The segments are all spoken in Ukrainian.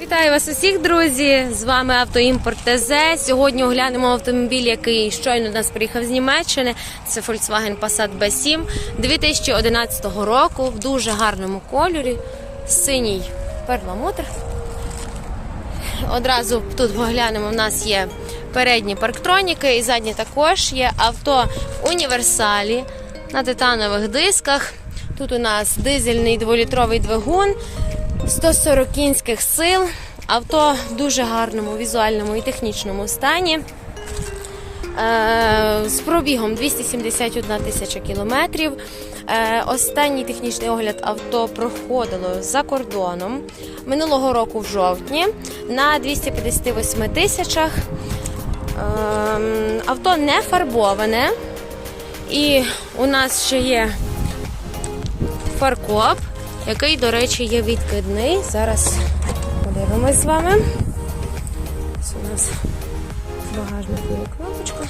Вітаю вас усіх, друзі! З вами Автоімпорт ТЗ. Сьогодні оглянемо автомобіль, який щойно до нас приїхав з Німеччини. Це Volkswagen Passat B7 2011 року в дуже гарному кольорі. Синій перламутр. Одразу тут поглянемо. У нас є передні парктроніки і задні також є авто універсалі на титанових дисках. Тут у нас дизельний дволітровий двигун. 140 кінських сил. Авто в дуже гарному візуальному і технічному стані. Е, з пробігом 271 тисяча кілометрів. Е, останній технічний огляд авто проходило за кордоном минулого року в жовтні на 258 тисячах. Ем, авто не фарбоване. І у нас ще є фаркоп, який, до речі, є відкидний. Зараз подивимось з вами. Ось у нас багажник є кнопочка.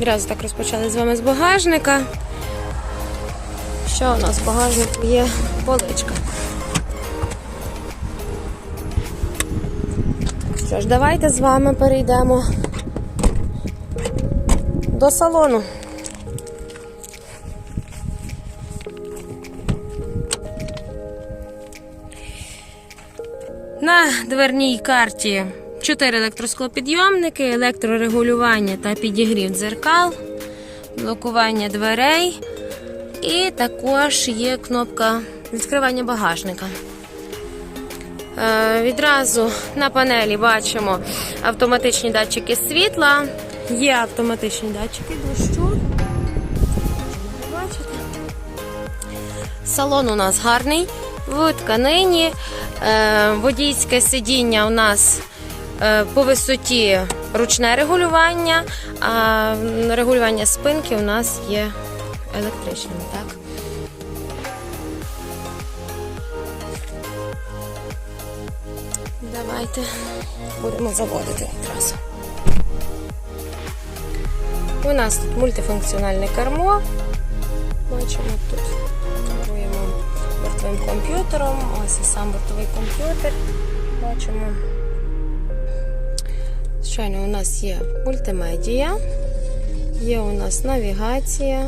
Відразу так розпочали з вами з багажника. Що у нас в багажнику є поличка. Що ж, давайте з вами перейдемо до салону. На дверній карті 4 електросклопідйомники, електрорегулювання та підігрів дзеркал, блокування дверей. І також є кнопка відкривання багажника. Е, відразу на панелі бачимо автоматичні датчики світла, є автоматичні датчики дощу. Побачити. Салон у нас гарний в тканині. Е, водійське сидіння у нас е, по висоті ручне регулювання, а регулювання спинки у нас є електричним, так? Давайте будемо заводити одразу. У нас тут мультифункціональне кермо. Бачимо тут керуємо бортовим комп'ютером. Ось і сам бортовий комп'ютер. Бачимо. Звичайно, у нас є мультимедія, є у нас навігація.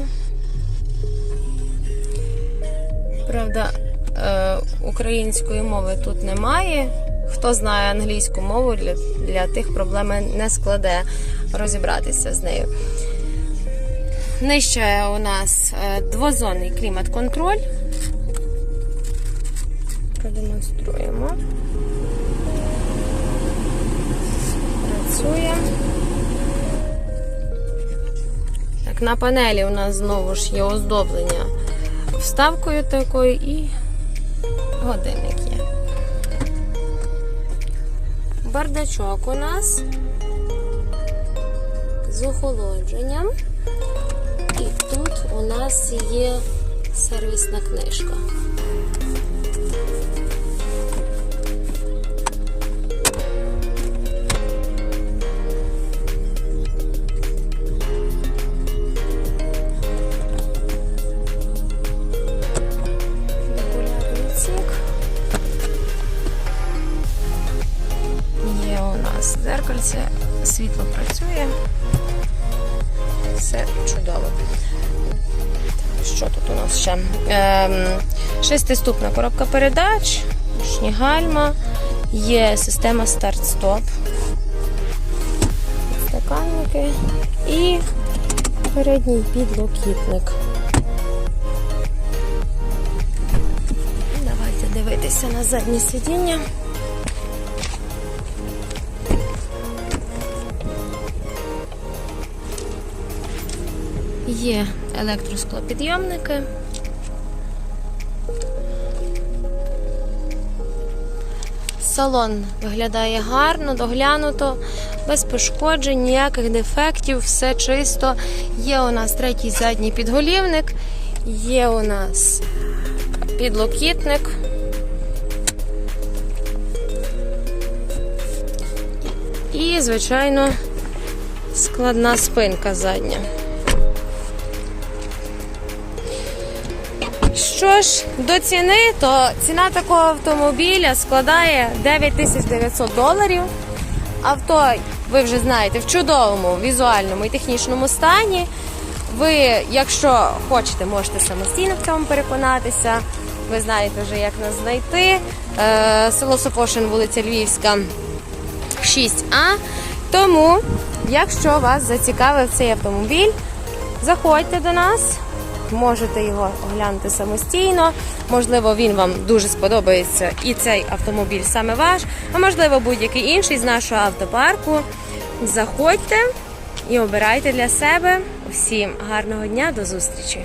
Правда, е, української мови тут немає. Хто знає англійську мову, для, для тих проблеми не складе розібратися з нею. Нижче у нас е, двозонний клімат-контроль. Продемонструємо. Працює. Так, на панелі у нас знову ж є оздоблення вставкою такою і годинник є. Бардачок у нас з охолодженням. І тут у нас є сервісна книжка. Світло працює. Все чудово. Що тут у нас ще? Ем, шестиступна коробка передач, ручні гальма, є система старт-стоп, стаканники і передній підлокітник. Давайте дивитися на заднє сидіння. Є електросклопідйомники. Салон виглядає гарно, доглянуто, без пошкоджень, ніяких дефектів, все чисто. Є у нас третій задній підголівник, є у нас підлокітник. І, звичайно, складна спинка задня. Що ж до ціни, то ціна такого автомобіля складає 9900 доларів. Авто, ви вже знаєте, в чудовому візуальному і технічному стані. Ви, якщо хочете, можете самостійно в цьому переконатися. Ви знаєте вже, як нас знайти. Е, село Сопошин, вулиця Львівська, 6А. Тому, якщо вас зацікавив цей автомобіль, заходьте до нас. Можете його оглянути самостійно. Можливо, він вам дуже сподобається і цей автомобіль саме ваш, а можливо, будь-який інший з нашого автопарку. Заходьте і обирайте для себе. Всім гарного дня, до зустрічі!